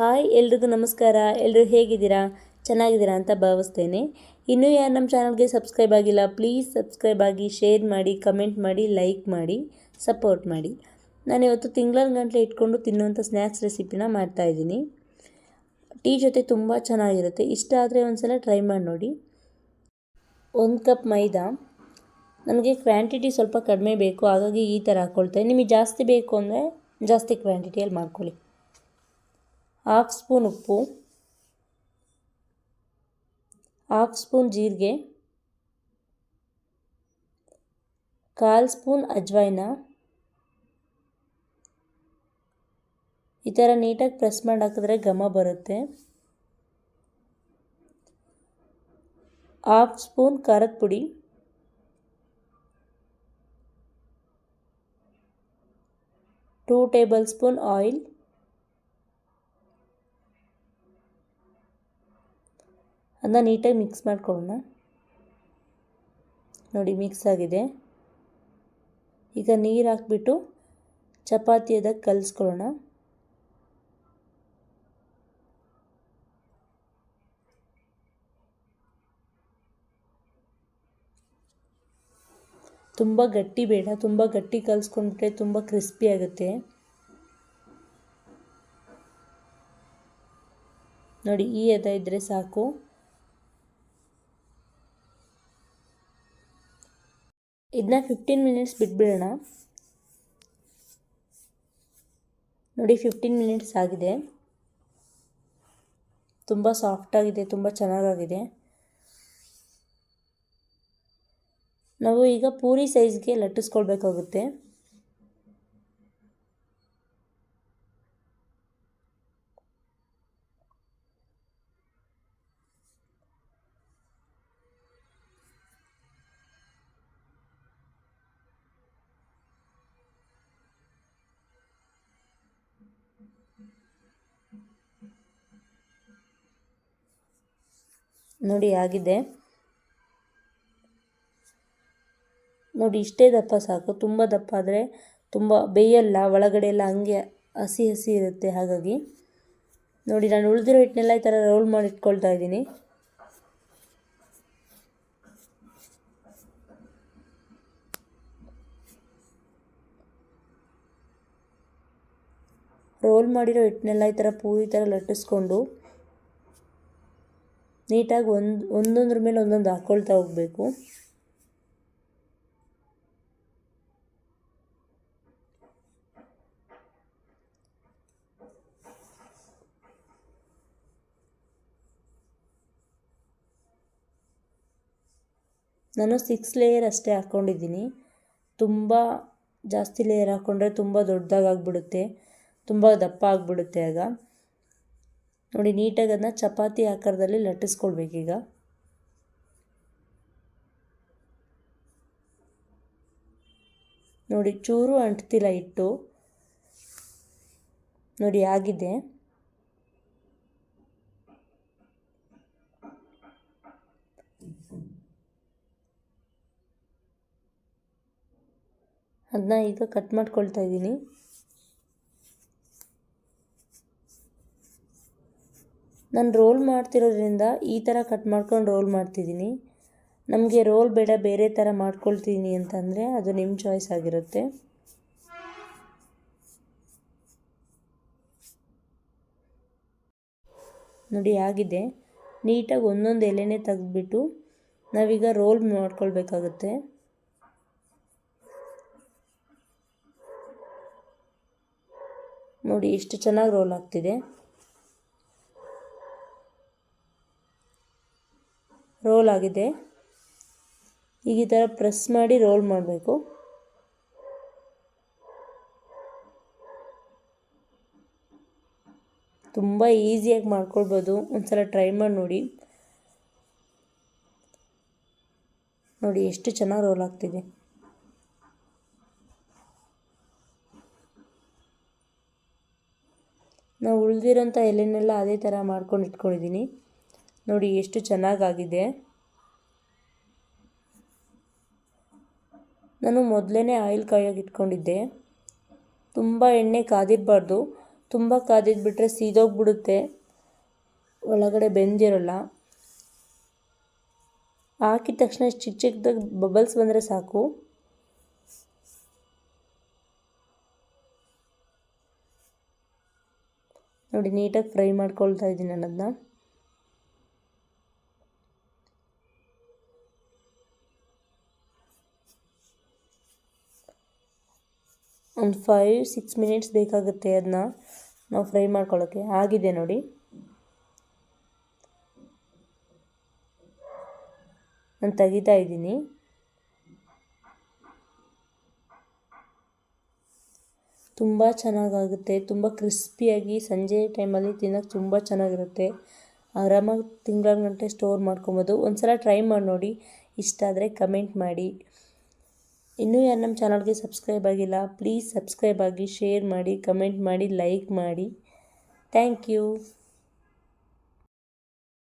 Hi, ಎಲ್ರಿಗೂ ನಮಸ್ಕಾರ. ಎಲ್ಲರೂ ಹೇಗಿದ್ದೀರಾ? ಚೆನ್ನಾಗಿದ್ದೀರಾ ಅಂತ ಭಾವಿಸ್ತೇನೆ. ಇನ್ನೂ ಯಾರು ನಮ್ಮ ಚಾನಲ್ಗೆ ಸಬ್ಸ್ಕ್ರೈಬ್ ಆಗಿಲ್ಲ, ಪ್ಲೀಸ್ ಸಬ್ಸ್ಕ್ರೈಬ್ ಆಗಿ, ಶೇರ್ ಮಾಡಿ, ಕಮೆಂಟ್ ಮಾಡಿ, ಲೈಕ್ ಮಾಡಿ, ಸಪೋರ್ಟ್ ಮಾಡಿ. ನಾನು ಇವತ್ತು ತಿಂಗಳ ಗಂಟಲೆ ಇಟ್ಕೊಂಡು ತಿನ್ನುವಂಥ ಸ್ನ್ಯಾಕ್ಸ್ ರೆಸಿಪಿನ ಮಾಡ್ತಾಯಿದ್ದೀನಿ ಟೀ ಜೊತೆ ತುಂಬ ಚೆನ್ನಾಗಿರುತ್ತೆ. ಇಷ್ಟ ಆದರೆ ಒಂದು ಸಲ ಟ್ರೈ ಮಾಡಿ ನೋಡಿ. ಒಂದು ಕಪ್ ಮೈದಾ. ನನಗೆ ಕ್ವಾಂಟಿಟಿ ಸ್ವಲ್ಪ ಕಡಿಮೆ ಬೇಕು, ಹಾಗಾಗಿ ಈ ಥರ ಹಾಕ್ಕೊಳ್ತೇನೆ ನಿಮಗೆ ಜಾಸ್ತಿ ಬೇಕು ಅಂದರೆ ಜಾಸ್ತಿ ಕ್ವಾಂಟಿಟಿಯಲ್ಲಿ ಮಾಡ್ಕೊಳ್ಳಿ. ಹಾಫ್ ಸ್ಪೂನ್ ಉಪ್ಪು, ಹಾಫ್ ಸ್ಪೂನ್ ಜೀರಿಗೆ, ಕಾಲು ಸ್ಪೂನ್ ಅಜ್ವೈನ ಈ ಥರ ನೀಟಾಗಿ ಪ್ರೆಸ್ ಮಾಡಿ ಹಾಕಿದ್ರೆ ಘಮ ಬರುತ್ತೆ. ಹಾಫ್ ಸ್ಪೂನ್ ಖಾರದ ಪುಡಿ. Two table spoon oil. ಅದನ್ನ ನೀಟಾಗಿ ಮಿಕ್ಸ್ ಮಾಡ್ಕೊಳ್ಳೋಣ. ನೋಡಿ ಮಿಕ್ಸ್ ಆಗಿದೆ. ಈಗ ನೀರು ಹಾಕ್ಬಿಟ್ಟು ಚಪಾತಿ ಅದಕ್ಕೆ ಕಲಿಸ್ಕೊಳ್ಳೋಣ. ತುಂಬ ಗಟ್ಟಿ ಬೇಡ, ತುಂಬ ಗಟ್ಟಿ ಕಲಿಸ್ಕೊಂಡ್ಬಿಟ್ರೆ ತುಂಬ ಕ್ರಿಸ್ಪಿ ಆಗುತ್ತೆ. ನೋಡಿ, ಈ ಎದ ಇದ್ದರೆ ಸಾಕು. ಇದನ್ನ ಫಿಫ್ಟೀನ್ ಮಿನಿಟ್ಸ್ ಬಿಟ್ಬಿಡೋಣ. ನೋಡಿ ಫಿಫ್ಟೀನ್ ಮಿನಿಟ್ಸ್ ಆಗಿದೆ. ತುಂಬ ಸಾಫ್ಟಾಗಿದೆ ತುಂಬ ಚೆನ್ನಾಗಾಗಿದೆ. ನಾವು ಈಗ ಪೂರಿ ಸೈಜ್ಗೆ ಲಟ್ಟಿಸ್ಕೊಳ್ಬೇಕಾಗುತ್ತೆ. ನೋಡಿ ಆಗಿದೆ. ನೋಡಿ, ಇಷ್ಟೇ ದಪ್ಪ ಸಾಕು. ತುಂಬ ದಪ್ಪ ಆದರೆ ತುಂಬ ಬೇಯಲ್ಲ, ಒಳಗಡೆ ಎಲ್ಲ ಹಂಗೆ ಹಸಿ ಹಸಿ ಇರುತ್ತೆ ಹಾಗಾಗಿ. ನೋಡಿ, ನಾನು ಉಳಿದಿರೋ ಹಿಟ್ಟನ್ನೆಲ್ಲ ಈ ಥರ ರೋಲ್ ಮಾಡಿ ಇಟ್ಕೊಳ್ತಾ ಇದ್ದೀನಿ. ರೋಲ್ ಮಾಡಿರೋ ಹಿಟ್ಟನ್ನೆಲ್ಲ ಈ ಥರ ಪೂರಿ ಥರ ಲಟ್ಟಿಸ್ಕೊಂಡು ನೀಟಾಗಿ ಒಂದು, ಒಂದೊಂದ್ರ ಮೇಲೆ ಒಂದೊಂದು ಹಾಕ್ಕೊಳ್ತಾ ಹೋಗಬೇಕು. ನಾನು ಸಿಕ್ಸ್ ಲೇಯರ್ ಅಷ್ಟೇ ಹಾಕ್ಕೊಂಡಿದ್ದೀನಿ ತುಂಬ ಜಾಸ್ತಿ ಲೇಯರ್ ಹಾಕ್ಕೊಂಡ್ರೆ ತುಂಬ ದೊಡ್ಡದಾಗಿಬಿಡುತ್ತೆ ತುಂಬ ದಪ್ಪ ಆಗಿಬಿಡುತ್ತೆ ಆಗ. ನೋಡಿ, ನೀಟಾಗಿ ಅದನ್ನ ಚಪಾತಿ ಆಕಾರದಲ್ಲಿ ಲಟ್ಟಿಸ್ಕೊಳ್ಬೇಕೀಗ ನೋಡಿ, ಚೂರು ಅಂಟ್ತಿಲ್ಲ ಇಟ್ಟು ನೋಡಿ, ಆಗಿದೆ. ಅದನ್ನ ಈಗ ಕಟ್ ಮಾಡ್ಕೊಳ್ತಾ ಇದ್ದೀನಿ. ನಾನು ರೋಲ್ ಮಾಡ್ತಿರೋದ್ರಿಂದ ಈ ಥರ ಕಟ್ ಮಾಡ್ಕೊಂಡು ರೋಲ್ ಮಾಡ್ತಿದ್ದೀನಿ. ನಮಗೆ ರೋಲ್ ಬೇಡ, ಬೇರೆ ಥರ ಮಾಡ್ಕೊಳ್ತೀನಿ ಅಂತಂದರೆ ಅದು ನಿಮ್ಮ ಚಾಯ್ಸ್ ಆಗಿರುತ್ತೆ. ನೋಡಿ ಆಗಿದೆ. ನೀಟಾಗಿ ಒಂದೊಂದು ಎಲೆನೇ ತೆಗೆದ್ಬಿಟ್ಟು ನಾವೀಗ ರೋಲ್ ಮಾಡ್ಕೊಳ್ಬೇಕಾಗುತ್ತೆ. ನೋಡಿ ಎಷ್ಟು ಚೆನ್ನಾಗಿ ರೋಲ್ ಆಗ್ತಿದೆ. ರೋಲ್ ಆಗಿದೆ. ಈಗ ಈ ಥರ ಪ್ರೆಸ್ ಮಾಡಿ ರೋಲ್ ಮಾಡಬೇಕು. ತುಂಬ ಈಸಿಯಾಗಿ ಮಾಡ್ಕೊಳ್ಬೋದು. ಒಂದ್ಸಲ ಟ್ರೈ ಮಾಡಿ ನೋಡಿ. ನೋಡಿ ಎಷ್ಟು ಚೆನ್ನಾಗಿ ರೋಲ್ ಆಗ್ತಿದೆ. ನಾವು ಉಳಿದಿರೋಂಥ ಎಲೆನೆಲ್ಲ ಅದೇ ಥರ ಮಾಡ್ಕೊಂಡು ಇಟ್ಕೊಂಡಿದ್ದೀನಿ. ನೋಡಿ ಎಷ್ಟು ಚೆನ್ನಾಗಾಗಿದೆ ನಾನು ಮೊದಲೇ ಆಯಿಲ್ ಕಾಯೋಕೆ ಇಟ್ಕೊಂಡಿದ್ದೆ. ತುಂಬ ಎಣ್ಣೆ ಕಾದಿರಬಾರ್ದು. ತುಂಬ ಕಾದಿದ್ದು ಬಿಟ್ಟರೆ ಸೀದೋಗ್ಬಿಡುತ್ತೆ. ಒಳಗಡೆ ಬೆಂದಿರೋಲ್ಲ. ಹಾಕಿದ ತಕ್ಷಣ ಚಿಕ್ಕ ಚಿಕ್ಕದಾಗಿ ಬಬಲ್ಸ್ ಬಂದರೆ ಸಾಕು. ನೋಡಿ, ನೀಟಾಗಿ ಫ್ರೈ ಮಾಡ್ಕೊಳ್ತಾ ಇದ್ದೀನಿ ನಾನು ಅದನ್ನ ಒಂದು ಫೈವ್ ಸಿಕ್ಸ್ ಮಿನಿಟ್ಸ್ ಬೇಕಾಗುತ್ತೆ ಅದನ್ನ ನಾವು ಫ್ರೈ ಮಾಡ್ಕೊಳ್ಳೋಕ್ಕೆ ಆಗಿದೆ ನೋಡಿ. ನಾನು ತೆಗಿತಾ ಇದ್ದೀನಿ. ತುಂಬ ಚೆನ್ನಾಗಾಗುತ್ತೆ. ತುಂಬ ಕ್ರಿಸ್ಪಿಯಾಗಿ ಸಂಜೆ ಟೈಮಲ್ಲಿ ತಿನ್ನೋಕ್ಕೆ ತುಂಬ ಚೆನ್ನಾಗಿರುತ್ತೆ. ಆರಾಮಾಗಿ ತಿಂಗಳ ಗಂಟೆ ಸ್ಟೋರ್ ಮಾಡ್ಕೊಬೋದು. ಒಂದು ಸಲ ಟ್ರೈ ಮಾಡಿ ನೋಡಿ. ಇಷ್ಟ ಆದರೆ ಕಮೆಂಟ್ ಮಾಡಿ. ಇನ್ನೂ ಯಾರು ನಮ್ಮ ಚಾನಲ್ಗೆ ಸಬ್ಸ್ಕ್ರೈಬ್ ಆಗಿಲ್ಲ ಪ್ಲೀಸ್ ಸಬ್ಸ್ಕ್ರೈಬ್ ಆಗಿ ಶೇರ್ ಮಾಡಿ ಕಮೆಂಟ್ ಮಾಡಿ ಲೈಕ್ ಮಾಡಿ. Thank you